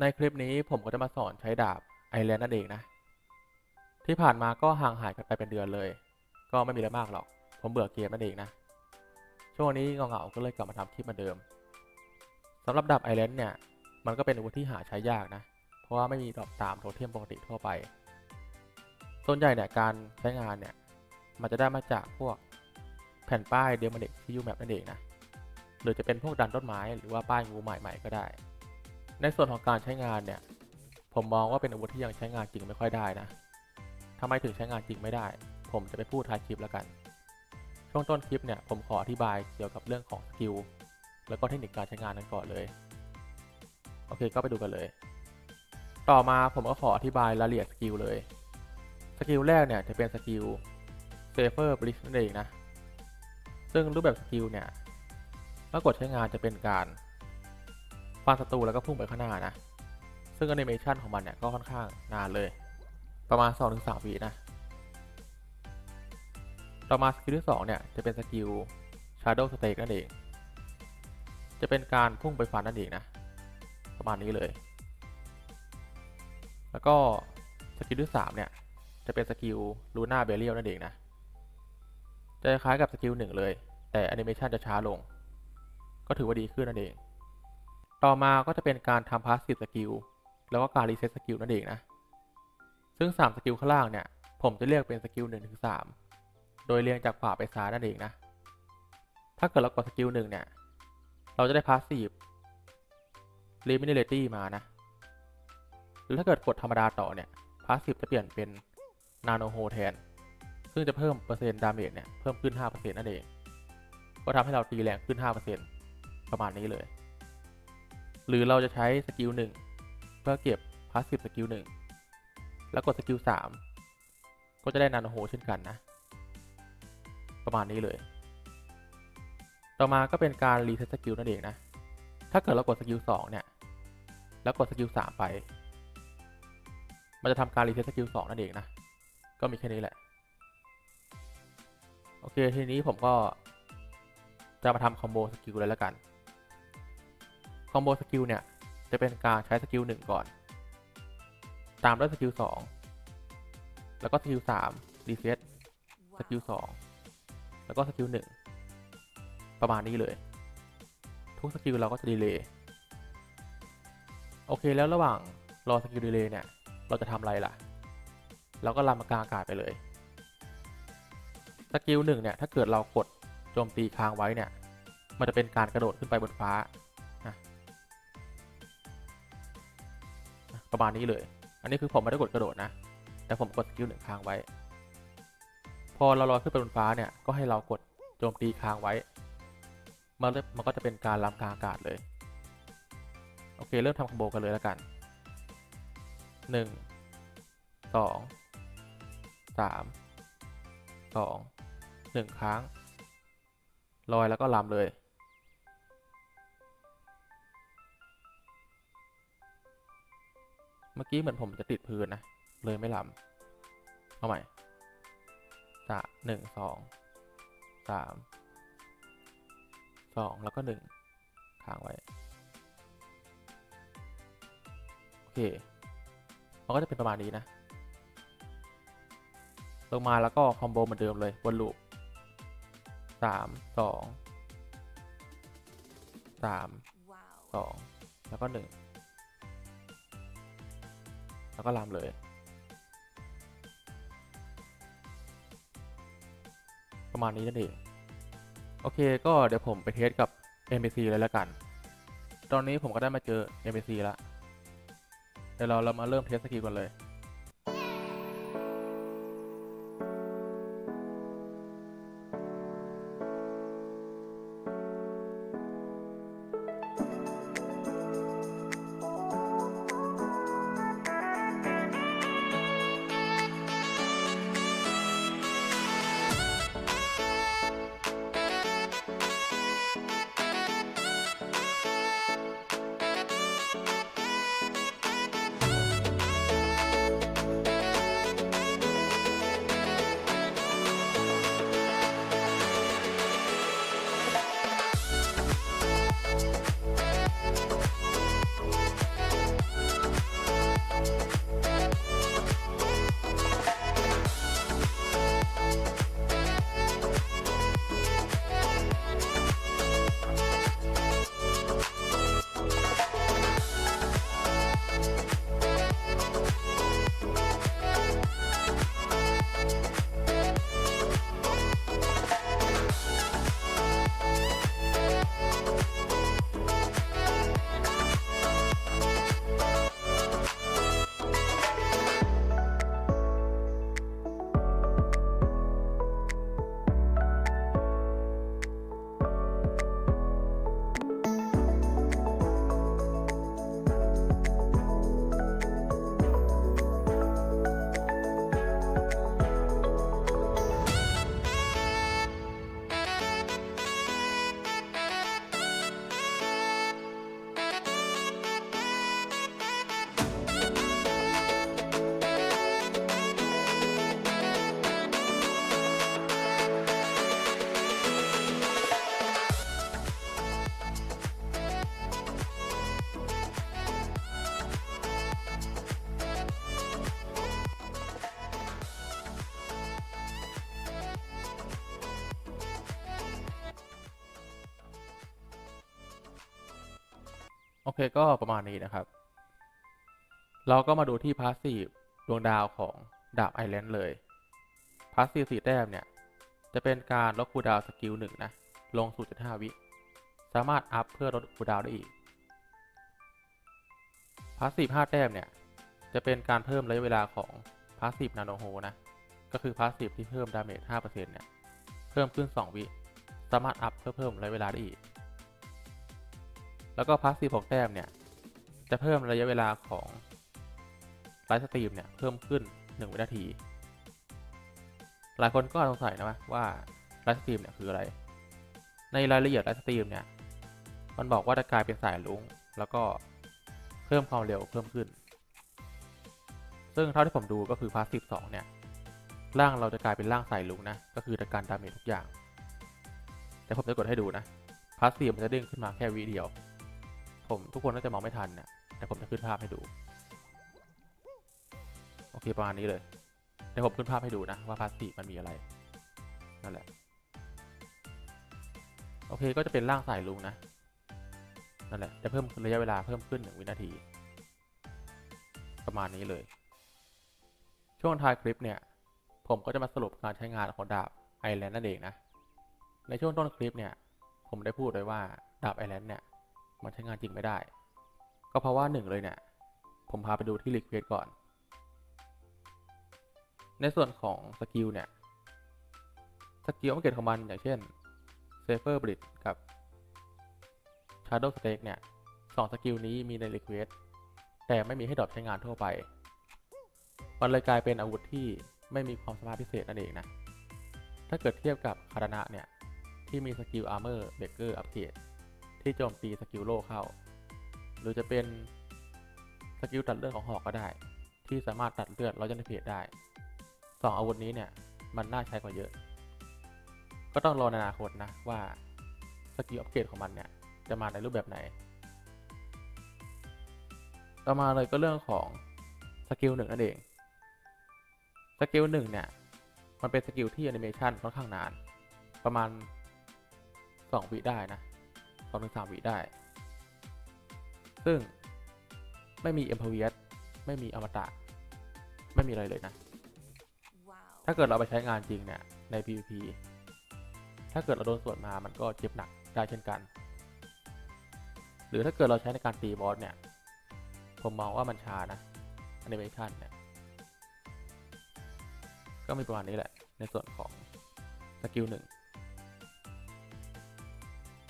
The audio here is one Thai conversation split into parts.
ในคลิปนี้ผมก็จะมาสอนใช้ดาบไอแลนด์นั่นเองนะ ที่ผ่านมาก็ห่างหายกันไปเป็นเดือนเลย ก็ไม่มีอะไรมากหรอก ผมเบื่อเกมนั่นเองนะ ช่วงนี้เหงาๆก็เลยกลับมาทำคลิปเหมือนเดิมสำหรับดาบไอแลนด์เนี่ย มันก็เป็นอาวุธที่หาใช้ยากนะ เพราะว่าไม่มีดอกตามโทเทมปกติทั่วไป ส่วนใหญ่เนี่ยการใช้งานเนี่ย มันจะได้มาจากพวกแผ่นป้ายเดมอนเด็กที่ยูแมปนั่นเองนะ หรือจะเป็นพวกดันต้นไม้หรือว่าป้ายงูใหม่ๆก็ได้ ในส่วนของการใช้งานเนี่ย ผมมองว่าเป็นอาวุธที่ยังใช้งานจริงไม่ค่อยได้นะทำไมถึงใช้งานจริงไม่ได้ ผมจะไปพูดท้ายคลิปแล้วกัน ช่วงต้นคลิปเนี่ยผมขออธิบายเกี่ยวกับเรื่องของสกิลแล้วก็เทคนิคการใช้งานกันก่อนเลย โอเคก็ไปดูกันเลย ต่อมาผมก็ขออธิบายรายละเอียดสกิลเลย สกิลแรกเนี่ยจะเป็นสกิล Safer b l i s นั่นเองนะ ซึ่งรูปแบบสกิลเนี่ยเมื่อกดใช้งานจะเป็นการ ฟาดศัตรูแล้วก็พุ่งไปข้างหน้านะ ซึ่งแอนิเมชันของมันเนี่ยก็ค่อนข้างนานเลย ประมาณ 2-3วินะ ต่อมาสกิลที่ 2 เนี่ย จะเป็นสกิล Shadow Stake นั่นเอง จะเป็นการพุ่งไปฟันนั่นเองนะ ประมาณนี้เลย แล้วก็สกิลที่ 3 เนี่ย จะเป็นสกิล Luna Burial นั่นเองนะ จะคล้ายกับสกิลหนึ่งเลย แต่แอนิเมชันจะช้าลง ก็ถือว่าดีขึ้นนั่นเอง ต่อมาก็จะเป็นการทำพาสซีฟสกิลแล้วก็การรีเซ็ตสกิลนั่นเองนะ ซึ่ง 3 สกิลข้างล่างเนี่ย ผมจะเรียกเป็นสกิล1ถึง3โดยเรียงจากขวาไปซ้ายนั่นเองนะ ถ้าเกิดเรากดสกิล1เนี่ย เราจะได้พาสซีฟลิมิเนลิตี้มานะ หรือถ้าเกิดกดธรรมดาต่อเนี่ย พาสซีฟจะเปลี่ยนเป็นนาโนโฮแทน ซึ่งจะเพิ่มเปอร์เซ็นต์ดาเมจเนี่ย เพิ่มขึ้น 5%นั่นเอง ก็ทำให้เราตีแรงขึ้น 5%ประมาณนี้เลย หรือเราจะใช้สกิล1เพื่อเก็บพาสซีฟสกิล1แล้วกดสกิล3ก็จะได้นาโนโฮเช่นกันนะ ประมาณนี้เลย ต่อมาก็เป็นการรีเซ็ตสกิลนั่นเองนะ ถ้าเกิดเรากดสกิล2เนี่ย แล้วกดสกิล3ไป มันจะทำการรีเซ็ตสกิล2นั่นเองนะ ก็มีแค่นี้แหละ โอเคทีนี้ผมก็จะมาทำคอมโบสกิลเลยแล้วกัน คอมโบสกิลเนี่ย จะเป็นการใช้สกิล1ก่อน ตามด้วยสกิล2แล้วก็สกิล3รีเซ็ตสกิล2แล้วก็สกิล1ประมาณนี้เลย ทุกสกิลเราก็จะดีเลย์โอเคแล้วระหว่างรอสกิลดีเลย์เนี่ย เราจะทำอะไรล่ะ เราก็ลำมากลางอากาศไปเลยสกิลหนึ่งเนี่ย ถ้าเกิดเรากดโจมตีค้างไว้เนี่ย มันจะเป็นการกระโดดขึ้นไปบนฟ้า ประมาณนี้เลย อันนี้คือผมไม่ได้กดกระโดดนะ แต่ผมกดสกิลหนึ่งค้างไว้ พอเราลอยขึ้นไปบนฟ้าเนี่ย ก็ให้เรากดโจมตีค้างไว้ มันมันก็จะเป็นการลำกลางอากาศเลย โอเค เริ่มทำคอมโบกันเลยแล้วกันหนึ่งสองสามสองหนึ่งครั้งลอยแล้วก็ลำเลย เมื่อกี้เหมือนผมจะติดพื้นนะ เลยไม่ลำเอาใหม่สามหนึ่งสองสามสองแล้วก็หนึ่งค้างไว้ โอเค มันก็จะเป็นประมาณนี้นะ ลงมาแล้วก็คอมโบเหมือนเดิมเลยวนลูปสามสองสามสองแล้วก็หนึ่ง แล้วก็ลามเลย ประมาณนี้นั่นเอง โอเค ก็เดี๋ยวผมไปเทสกับ MPC เลยแล้วกัน ตอนนี้ผมก็ได้มาเจอ NPC แล้วเดี๋ยวเราเรามาเริ่มเทสสกิลกันเลย「 โอเคก็ประมาณนี้นะครับ เราก็มาดูที่พาสซีฟดวงดาวของดาบไอแลนด์เลยพาสซีฟสีแต้มเนี่ย จะเป็นการลดคูดาวสกิลหนึ่งนะ ลง 0.5 วิ สามารถอัพเพื่อลดคูดาวได้อีกพาสซีฟ5แต้มเนี่ย จะเป็นการเพิ่มระยะเวลาของพาสซีฟนาโนโฮนะ ก็คือพาสซีฟที่เพิ่มดาเมจ5%เนี่ย เพิ่มขึ้น 2 วิ สามารถอัพเพื่อเพิ่มระยะเวลาได้อีก แล้วก็พาสซีฟ6แต้มเนี่ย จะเพิ่มระยะเวลาของไลฟ์สตรีมเนี่ย เพิ่มขึ้น 1 วินาที หลายคนก็สงสัยนะว่าไลฟ์สตรีมเนี่ยคืออะไร ในรายละเอียดไลฟ์สตรีมเนี่ย มันบอกว่าจะกลายเป็นสายลุงแล้วก็เพิ่มความเร็วเพิ่มขึ้น ซึ่งเท่าที่ผมดูก็คือพาสซีฟ2เนี่ย ร่างเราจะกลายเป็นร่างสายลุงนะ ก็คือจะการดาเมจทุกอย่าง แต่ผมจะกดให้ดูนะพาสซีฟมันจะเด้งขึ้นมาแค่วิเดียว ผมทุกคนน่าจะมองไม่ทันนะแต่ผมจะขึ้นภาพให้ดู โอเคประมาณนี้เลยเดี๋ยวผมขึ้นภาพให้ดูนะว่าพาสซีฟมันมีอะไร นั่นแหละ โอเคก็จะเป็นร่างสายลุงนะ นั่นแหละ จะเพิ่มระยะเวลาเพิ่มขึ้นหนึ่งวินาที ประมาณนี้เลย ช่วงท้ายคลิปเนี่ย ผมก็จะมาสรุปการใช้งานของดาบไอแลนด์นั่นเองนะ ในช่วงต้นคลิปเนี่ย ผมได้พูดไว้ว่าดาบไอแลนด์เนี่ย มันใช้งานจริงไม่ได้ ก็เพราะว่าหนึ่งเลยเนี่ย ผมพาไปดูที่รีเควสก่อน ในส่วนของสกิลเนี่ย สกิลอัปเกรดของมันอย่างเช่น Safer b l i d กับ Shadow Stake เนี่ยสองสกิลนี้มีในรีเควสแต่ไม่มีให้ดรอปใช้งานทั่วไป มันเลยกลายเป็นอาวุธที่ไม่มีความสามารถพิเศษนั่นเองนะ ถ้าเกิดเทียบกับคารานะเนี่ย ที่มีสกิล Armor Breaker อัปเกรด ที่โจมตีสกิลโลเข้า หรือจะเป็นสกิลตัดเลือดของหอกก็ได้ ที่สามารถตัดเลือดแล้วจะในเพจได้สองอาวุธนี้เนี่ยมันน่าใช้กว่าเยอะ ก็ต้องรอในอนาคตนะว่าสกิลอัปเกรดของมันเนี่ยจะมาในรูปแบบไหน ต่อมาเลยก็เรื่องของสกิลหนึ่งนั่นเอง สกิลหนึ่งเนี่ยมันเป็นสกิลที่แอนิเมชันค่อนข้างนาน ประมาณ 2 วิได้นะ 2ถึง3วิได้ ซึ่งไม่มีเอ็มพ v ี s ไม่มีอมตะ ไม่มีอะไรเลยนะ ถ้าเกิดเราไปใช้งานจริงเนี่ย ใน PVP ถ้าเกิดเราโดนสวนมามันก็เจ็บหนักได้เช่นกัน หรือถ้าเกิดเราใช้ในการตีบอสเนี่ย ผมมองว่ามันช้านะแอนิเมชันเนี่ย ก็มีประมาณนี้แหละ ในส่วนของสกิลหนึ่ง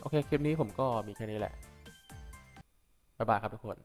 โอเค คลิปนี้ผมก็มีแค่นี้แหละ บ๊ายบายครับทุกคน